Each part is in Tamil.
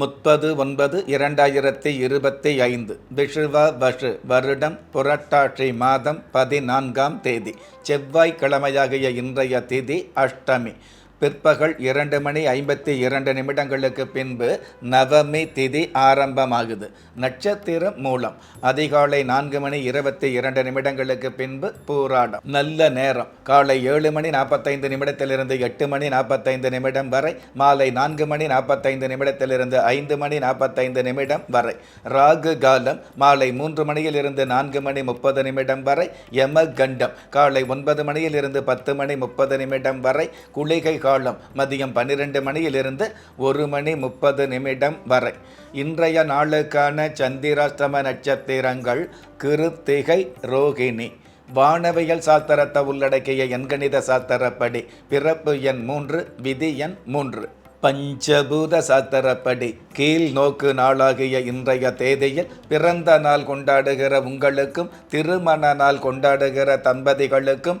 முப்பது ஒன்பது இரண்டாயிரத்தி இருபத்தி ஐந்து. விஷுவ வஷு வருடம் புரட்டாட்சி மாதம் பதினான்காம் தேதி. செவ்வாய்க்கிழமையாகிய இன்றைய திதி அஷ்டமி. பிற்பகல் இரண்டு மணி ஐம்பத்தி இரண்டு நிமிடங்களுக்கு பின்பு நவமி திதி ஆரம்பமாகுது. நட்சத்திரம் மூலம். அதிகாலை நான்கு மணி இருபத்தி இரண்டு நிமிடங்களுக்கு பின்பு பூராடம். நல்ல நேரம். காலை ஏழு மணி நாற்பத்தைந்து நிமிடத்திலிருந்து எட்டு மணி நாற்பத்தைந்து நிமிடம் வரை. மாலை நான்கு மணி நாற்பத்தைந்து நிமிடத்திலிருந்து ஐந்து மணி நாற்பத்தைந்து நிமிடம் வரை. ராகு காலம். மாலை மூன்று மணியிலிருந்து நான்கு மணி முப்பது நிமிடம் வரை. யம கண்டம் காலை ஒன்பது மணியிலிருந்து பத்து மணி முப்பது நிமிடம் வரை. குளிகை காலம் மதியம் பன்னிரெண்டு மணியிலிருந்து ஒரு மணி முப்பது நிமிடம் வரை. இன்றைய நாளுக்கான சந்திராஷ்டம நட்சத்திரங்கள் கிருத்திகை ரோகிணி. வானவியல் சாஸ்திரத்தை உள்ளடக்கிய எண்கணித சாஸ்திரப்படி பிறப்பு எண் மூன்று விதி எண் மூன்று. பஞ்சபூத சாத்திரப்படி கீழ் நோக்கு நாளாகிய இன்றைய தேதியில் பிறந்த நாள் கொண்டாடுகிற உங்களுக்கும் திருமண நாள் கொண்டாடுகிற தம்பதிகளுக்கும்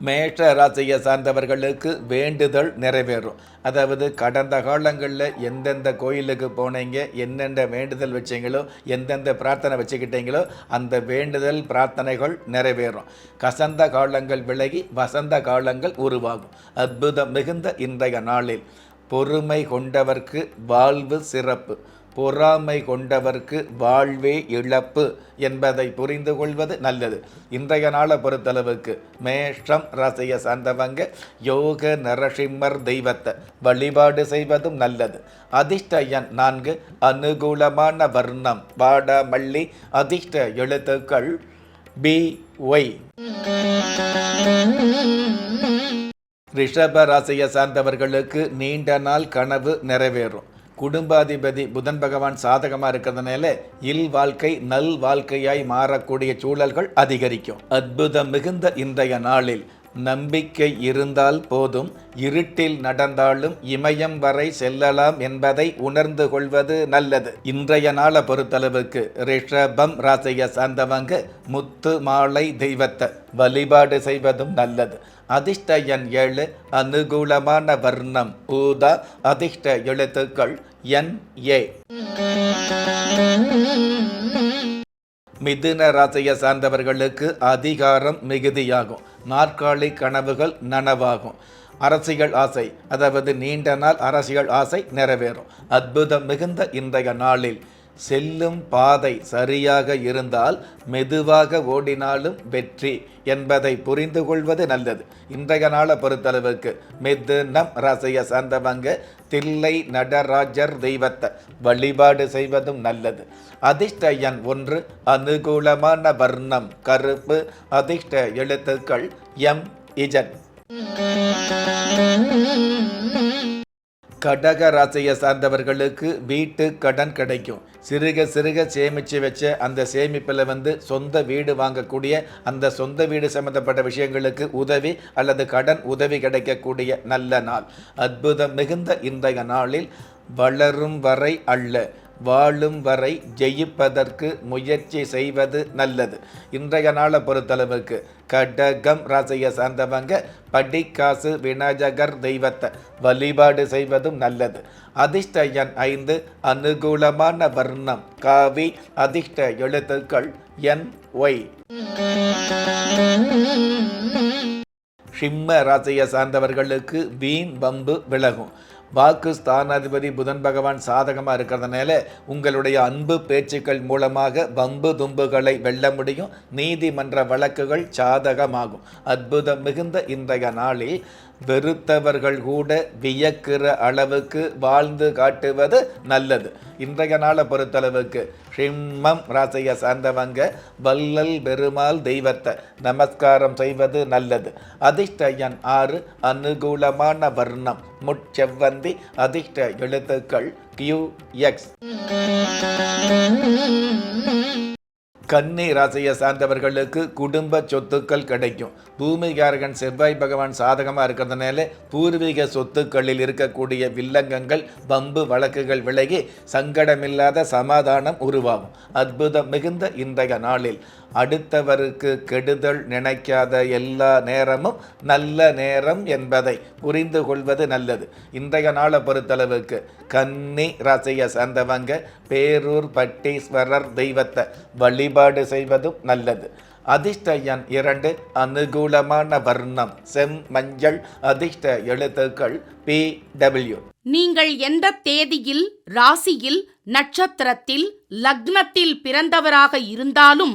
மேஷ ராசியை சார்ந்தவர்களுக்கு வேண்டுதல் நிறைவேறும். அதாவது கடந்த காலங்களில் எந்தெந்த கோயிலுக்கு போனீங்க எந்தெந்த வேண்டுதல் வச்சீங்களோ எந்தெந்த பிரார்த்தனை வச்சுக்கிட்டீங்களோ அந்த வேண்டுதல் பிரார்த்தனைகள் நிறைவேறும். கசந்த காலங்கள் விலகி வசந்த காலங்கள் உருவாகும். அற்புதம் மிகுந்த இன்றைய நாளில். பொறுமை கொண்டவர்க்கு வாழ்வு சிறப்பு. பொறாமை கொண்டவர்க்கு வாழ்வே இழப்பு என்பதை புரிந்து கொள்வது நல்லது. இன்றைய நாளை பொறுத்தளவுக்கு மேஷம் ராசியை சார்ந்தவங்க யோக நரசிம்மர் தெய்வத்தை வழிபாடு செய்வதும் நல்லது. அதிர்ஷ்ட எண் நான்கு அனுகூலமான வர்ணம் வாடாமல்லி அதிர்ஷ்ட எழுத்துக்கள் பி ஒய். ரிஷப ராசியை சார்ந்தவர்களுக்கு நீண்ட நாள் கனவு நிறைவேறும். குடும்பாதிபதி புதன் பகவான் சாதகமாக இருக்கிறதுனால இல் வாழ்க்கை நல் வாழ்க்கையாய் மாறக்கூடிய சூழல்கள் அதிகரிக்கும். அற்புதம் மிகுந்த இன்றைய நாளில் நம்பிக்கை இருந்தால் போதும் இருட்டில் நடந்தாலும் இமயம் வரை செல்லலாம் என்பதை உணர்ந்து கொள்வது நல்லது. இன்றைய நாளை பொறுத்தளவுக்கு ரிஷபம் ராசியை சார்ந்தவங்க முத்து மாலை தெய்வத்தை வழிபாடு செய்வதும் நல்லது. அதிர்ஷ்ட எண் ஏழு அனுகூலமான வர்ணம் ஊதா அதிர்ஷ்ட எழுத்துக்கள் என் ஏ. மிதுன ராசியை சார்ந்தவர்களுக்கு அதிகாரம் மிகுதியாகும். நாற்காலி கனவுகள் நனவாகும். அரசியல் ஆசை அதாவது நீண்ட நாள் அரசியல் ஆசை நிறைவேறும். அற்புதம் மிகுந்த இன்றைய நாளில். செல்லும் பாதை சரியாக இருந்தால் மெதுவாக ஓடினாலும் வெற்றி என்பதை புரிந்து கொள்வது நல்லது. இன்றைய நாளை பொறுத்தளவுக்கு மெது நம் ரசைய சார்ந்தவங்க தில்லை நடராஜர் தெய்வத்தை வழிபாடு செய்வதும் நல்லது. அதிர்ஷ்ட எண் ஒன்று அனுகூலமான வர்ணம் கருப்பு அதிர்ஷ்ட எழுத்துக்கள் எம் இஜன் கடக ராசியை சார்ந்தவர்களுக்கு வீட்டு கடன் கிடைக்கும். சிறுக சிறுக சேமித்து வச்ச அந்த சேமிப்பில் வந்து சொந்த வீடு வாங்கக்கூடிய அந்த சொந்த வீடு சம்மந்தப்பட்ட விஷயங்களுக்கு உதவி அல்லது கடன் உதவி கிடைக்கக்கூடிய நல்ல நாள். அற்புதம் மிகுந்த இன்றைய நாளில் வளரும் வரை அல்ல. வாழும் வரை ஜெயிப்பதற்கு முயற்சி செய்வது நல்லது. இன்றைய நாளை பொறுத்தளவுக்கு கடகம் ராசியை சார்ந்தவங்க படிக்காசு விநாயகர் தெய்வத்தை வழிபாடு செய்வதும் நல்லது. அதிர்ஷ்ட எண் ஐந்து அனுகூலமான வர்ணம் காவி அதிர்ஷ்ட எழுத்துக்கள் என் ஒய். சிம்ம ராசியை சார்ந்தவர்களுக்கு வீண் பம்பு விலகும். வாக்கு ஸ்தானாதிபதி புதன் பகவான் சாதகமாக இருக்கிறதுனால உங்களுடைய அன்பு பேச்சுக்கள் மூலமாக வம்பு தும்புகளை வெல்ல முடியும். நீதிமன்ற வழக்குகள் சாதகமாகும். அற்புதம் மிகுந்த இன்றைய நாளில் வெறுத்தவர்கள் கூட வியக்கிற அளவுக்கு வாழ்ந்து காட்டுவது நல்லது. இன்றைய நாளை பொறுத்தளவுக்கு ஷிம்மம் ராசியை சார்ந்தவங்க வல்லல் பெருமாள் தெய்வத்தை நமஸ்காரம் செய்வது நல்லது. அதிர்ஷ்டயன் ஆறு அனுகூலமான வர்ணம். முட்செவ்வந்தி அதிர்ஷ்ட எழுத்துக்கள் கியூ எக்ஸ் கன்னி ராசியை சார்ந்தவர்களுக்கு குடும்ப சொத்துக்கள் கிடைக்கும். பூமிகாரகன் செவ்வாய் பகவான் சாதகமாக இருக்கிறதுனால பூர்வீக சொத்துக்களில் இருக்கக்கூடிய வில்லங்கங்கள் பம்பு வழக்குகள் விலகி சங்கடமில்லாத சமாதானம் உருவாகும். அற்புதம் மிகுந்த இன்றைய நாளில். அடுத்தவருக்கு கெடுதல் நினைக்காத எல்லா நேரமும் நல்ல நேரம் என்பதை புரிந்து கொள்வது நல்லது. இன்றைய நாளை பொறுத்தளவுக்கு கன்னி ராசியை சார்ந்தவங்க பேரூர் பட்டீஸ்வரர் தெய்வத்தை வழிபாடு செய்வதும் நல்லது. அதிர்ஷ்ட எண் இரண்டு அனுகூலமான வர்ணம் செம் மஞ்சள் அதிர்ஷ்ட எழுத்துக்கள் பி டபிள்யூ. நீங்கள் எந்த தேதியில் ராசியில் நட்சத்திரத்தில் லக்னத்தில் பிறந்தவராக இருந்தாலும்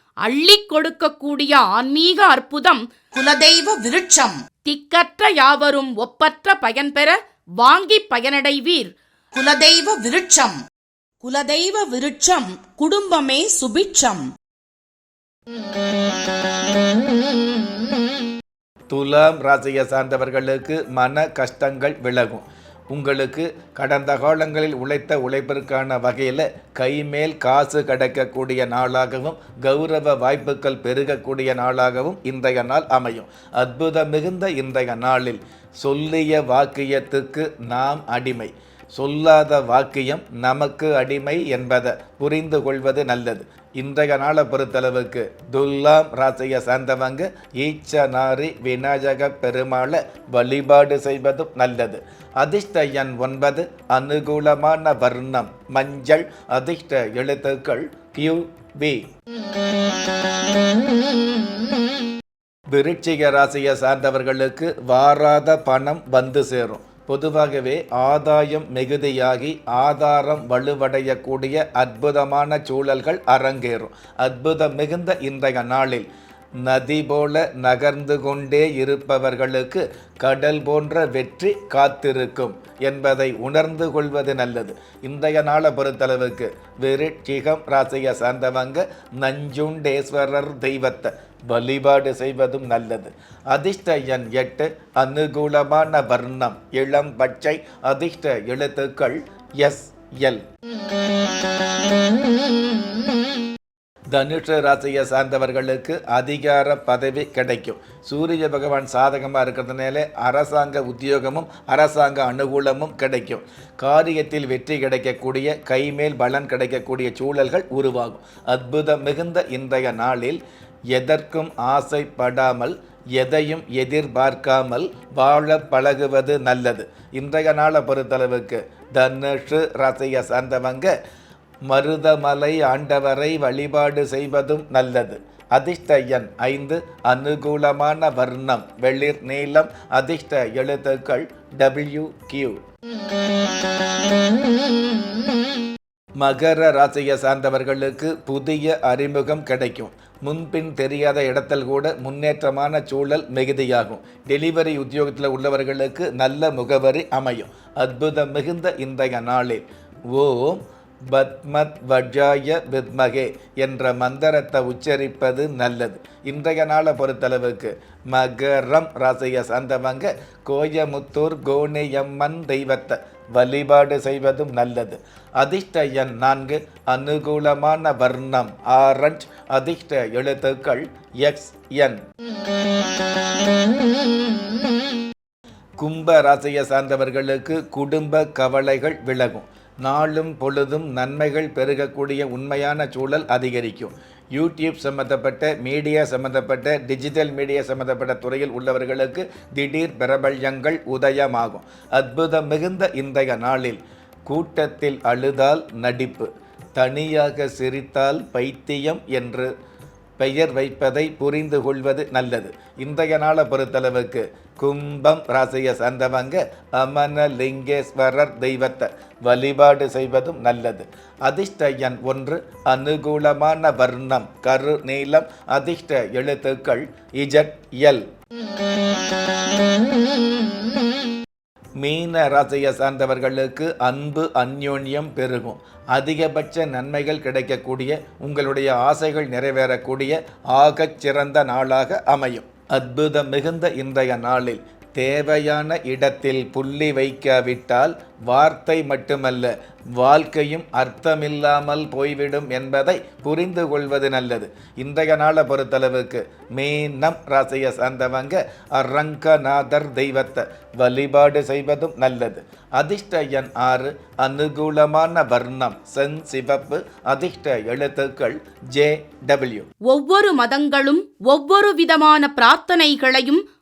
அள்ளிக் கொடுக்கக்கூடிய ஆன்மீக அற்புதம் குலதெய்வ விருட்சம். திக்கற்ற யாவரும் ஒப்பற்ற பயன்பெற வாங்கி பயனடைவீர். குலதெய்வ விருட்சம். குலதெய்வ விருட்சம் குடும்பமே சுபிட்சம். துலாம் ராசியை சார்ந்தவர்களுக்கு மன கஷ்டங்கள் விலகும். உங்களுக்கு கடந்த காலங்களில் உழைத்த உழைப்பிற்கான வகையில் கைமேல் காசு கிடைக்கக்கூடிய நாளாகவும் கௌரவ வாய்ப்புகள் பெருகக்கூடிய நாளாகவும் இன்றைய நாள் அமையும். அற்புதம் மிகுந்த இன்றைய நாளில் சொல்லிய வாக்கியத்துக்கு நாம் அடிமை. சொல்லாத வாக்கியம் நமக்கு அடிமை என்பதை புரிந்து கொள்வது நல்லது. இன்றைய நாளை பொறுத்தளவுக்கு துல்லாம் ராசியை சார்ந்தவங்க ஈச்சனாரி விநாயக பெருமாளை வழிபாடு செய்வதும் நல்லது. அதிர்ஷ்ட எண் ஒன்பது அனுகூலமான வர்ணம் மஞ்சள் அதிர்ஷ்ட எழுத்துக்கள் கியூ பி விருட்சிக ராசியை சார்ந்தவர்களுக்கு வாராத பணம் வந்து சேரும். பொதுவாகவே ஆதாயம் மிகுதியாகி ஆதாரம் வலுவடையக்கூடிய அற்புதமான சூழல்கள் அரங்கேறும். அற்புதம் மிகுந்த இன்றைய நாளில் நதி போல நகர்ந்து கொண்டே இருப்பவர்களுக்கு கடல் போன்ற வெற்றி காத்திருக்கும் என்பதை உணர்ந்து கொள்வது நல்லது. இன்றைய நாளை பொறுத்தளவுக்கு விருட்சிகம் ராசியை சார்ந்தவங்க நஞ்சுண்டேஸ்வரர் தெய்வத்தை வழிபாடு செய்வதும் நல்லது. அதிர்ஷ்ட எண் எட்டு அனுகூலமான வர்ணம் இளம் பச்சை அதிர்ஷ்ட எழுத்துக்கள் எஸ் எல். தனுஷ ராசியை சார்ந்தவர்களுக்கு அதிகார பதவி கிடைக்கும். சூரிய பகவான் சாதகமாக இருக்கிறதுனால அரசாங்க உத்தியோகமும் அரசாங்க அனுகூலமும் கிடைக்கும். காரியத்தில் வெற்றி கிடைக்கக்கூடிய கைமேல் பலன் கிடைக்கக்கூடிய சூழல்கள் உருவாகும். அற்புதம் மிகுந்த இன்றைய நாளில் எதற்கும் ஆசைப்படாமல் எதையும் எதிர்பார்க்காமல் வாழ பழகுவது நல்லது. இன்றைய நாளை பொறுத்தளவுக்கு தனுஷு ராசியை சார்ந்தவங்க மருதமலை ஆண்டவரை வழிபாடு செய்வதும் நல்லது. அதிர்ஷ்ட எண் ஐந்து அனுகூலமான வர்ணம் வெளிர் நீளம் அதிர்ஷ்ட எழுத்துக்கள் டபிள்யூ கியூ மகர ராசியை சார்ந்தவர்களுக்கு புதிய அறிமுகம் கிடைக்கும். முன்பின் தெரியாத இடத்தில் கூட முன்னேற்றமான சூழல் மிகுதியாகும். டெலிவரி உத்தியோகத்தில் உள்ளவர்களுக்கு நல்ல முகவரி அமையும். அற்புதம் மிகுந்த இன்றைய நாளில். ஓம் பத்மத் வஜாய வித்மகே என்ற மந்திரத்தை உச்சரிப்பது நல்லது. இன்றைய நாளை பொறுத்தளவுக்கு மகரம் ராசியை சார்ந்தவங்க கோயமுத்தூர் கோணியம்மன் தெய்வத்தை வழிபாடு செய்வதும் நல்லது. அதிர்ஷ்ட எண் நான்கு அனுகூலமான வர்ணம். ஆரஞ்ச் அதிர்ஷ்ட எழுத்துக்கள் எக்ஸ் என் கும்ப ராசியை சார்ந்தவர்களுக்கு குடும்ப கவலைகள் விலகும். நாளும் பொழுதும் நன்மைகள் பெருகக்கூடிய உண்மையான சூழல் அதிகரிக்கும். யூடியூப் சம்மந்தப்பட்ட மீடியா சம்மந்தப்பட்ட டிஜிட்டல் மீடியா சம்மந்தப்பட்ட துறையில் உள்ளவர்களுக்கு திடீர் பிரபல்யங்கள் உதயமாகும். அற்புதம் மிகுந்த இன்றைய நாளில் கூட்டத்தில் அழுதால் நடிப்பு தனியாக சிரித்தால் பைத்தியம் என்று பெயர் வைப்பதை புரிந்து கொள்வது நல்லது. இன்றைய நாளை பொறுத்தளவுக்கு கும்பம் ராசியை சார்ந்தவங்க அமனலிங்கேஸ்வரர் தெய்வத்தை வழிபாடு செய்வதும் நல்லது. அதிர்ஷ்ட எண் ஒன்று அனுகூலமான வர்ணம் கரு நீளம் அதிர்ஷ்ட எழுத்துக்கள் இஜட் எல். மீன ராசியை சார்ந்தவர்களுக்கு அன்பு அந்யோன்யம் பெருகும். அதிகபட்ச நன்மைகள் கிடைக்கக்கூடிய உங்களுடைய ஆசைகள் நிறைவேறக்கூடிய ஆகச் சிறந்த நாளாக அமையும். அற்புதம் மிகுந்த இன்றைய நாளில் தேவையான இடத்தில் புள்ளி வைக்காவிட்டால் வார்த்தை மட்டுமல்ல வாழ்க்கையும் அர்த்தமில்லாமல் போய்விடும் என்பதை புரிந்து கொள்வது நல்லது. இன்றைய நாளை பொறுத்தளவுக்கு மீனம் ராசியை சார்ந்தவங்க அரங்கநாதர் தெய்வத்தை வழிபாடு செய்வதும் நல்லது. அதிர்ஷ்ட எண் ஆறு அனுகூலமான வர்ணம் சென் சிவப்பு அதிர்ஷ்ட எழுத்துக்கள் ஜே டபிள்யூ. ஒவ்வொரு மதங்களும் ஒவ்வொரு விதமான பிரார்த்தனைகளையும்